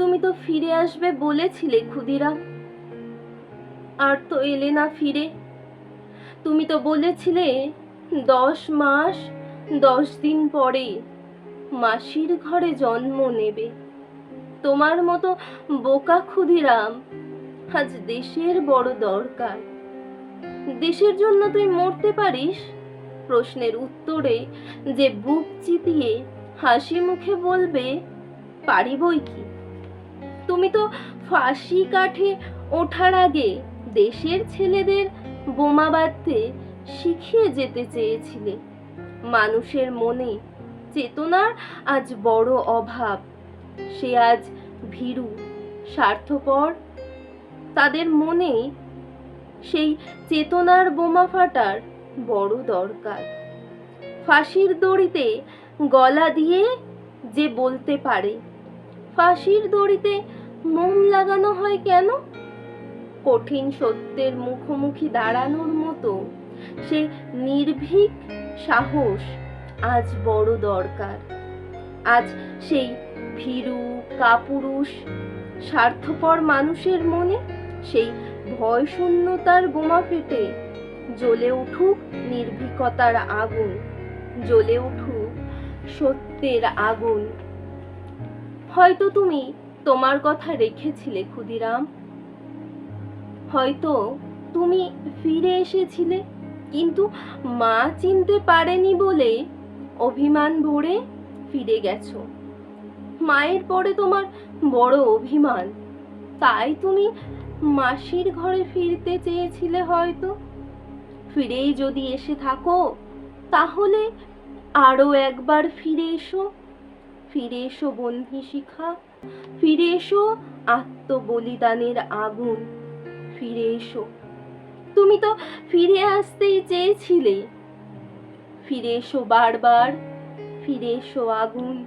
তুমি তো ফিরে আসবে বলেছিলে ক্ষুদিরাম। আর তো এলে না ফিরে। তুমি তো বলেছিলে দশ মাস, দশ দিন পরে মাসির ঘরে জন্ম নেবে। তোমার মতো বোকা ক্ষুদিরাম আজ দেশের বড় দরকার। দেশের জন্য তুই মরতে পারিস? প্রশ্নের উত্তরে যে বুক চিতিয়ে হাসি মুখে বলবে পারি বই কি? তুমি তো ফাঁসি কাঠে ওঠার আগে দেশের ছেলেদের বোমা বাঁধতে শিখিয়ে যেতে চেয়েছিলে। মানুষের মনে চেতনার আজ বড় অভাব। সে আজ ভীরু, স্বার্থপর। তাদের মনে সেই চেতনার বোমা ফাটার বড় দরকার। ফাঁসির দড়িতে গলা দিয়ে যে বলতে পারে, ফাঁসির দড়িতে মোম লাগানো হয় কেন? কঠিন সত্যের মুখোমুখি দাঁড়ানোর মতো সে নির্ভীক সাহস আজ বড় দরকার। আজ সেই ভীরু, কাপুরুষ, স্বার্থপর মানুষের মনে সেই ভয় শূন্যতার বোমা ফেটে জ্বলে উঠুক নির্ভীকতার আগুন, জ্বলে উঠুক সত্যের আগুন। হয়তো তুমি তোমার কথা রেখেছিলে ক্ষুদিরাম। হয়তো তুমি ফিরে এসেছিলে, কিন্তু মা চিনতে পারেনি বলে অভিমান ভরে ফিরে গেছো। মায়ের পরে তোমার বড় অভিমান। তাই তুমি মাসির ঘরে ফিরতে চেয়েছিলে হয়তো। ফিরেই যদি এসে থাকো, তাহলে আরও একবার ফিরে এসো। ফিরে এসো বন্ধি শিখা। ফিরে এসো আত্মবলিদানের আগুন। ফিরে এসো। তুমি তো ফিরে আসতেই চেয়েছিলে। ফিরে এসো বারবার। ফিরে এসো আগুন।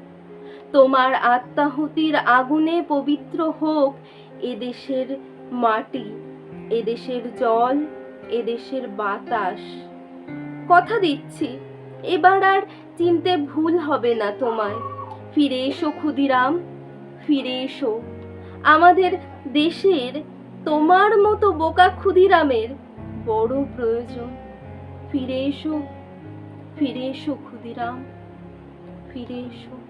তোমার আত্মাহুতির আগুনে পবিত্র হোক এদেশের মাটি, এদেশের জল, এদেশের বাতাস। কথা দিচ্ছি, এবার আর চিনতে ভুল হবে না তোমায়। ফিরে এসো ক্ষুদিরাম। ফিরে এসো। আমাদের দেশের তোমার মতো বোকা ক্ষুদিরামের বড় প্রয়োজন। ফিরে এসো ফিরে এসো ক্ষুদিরাম, ফিরে এসো।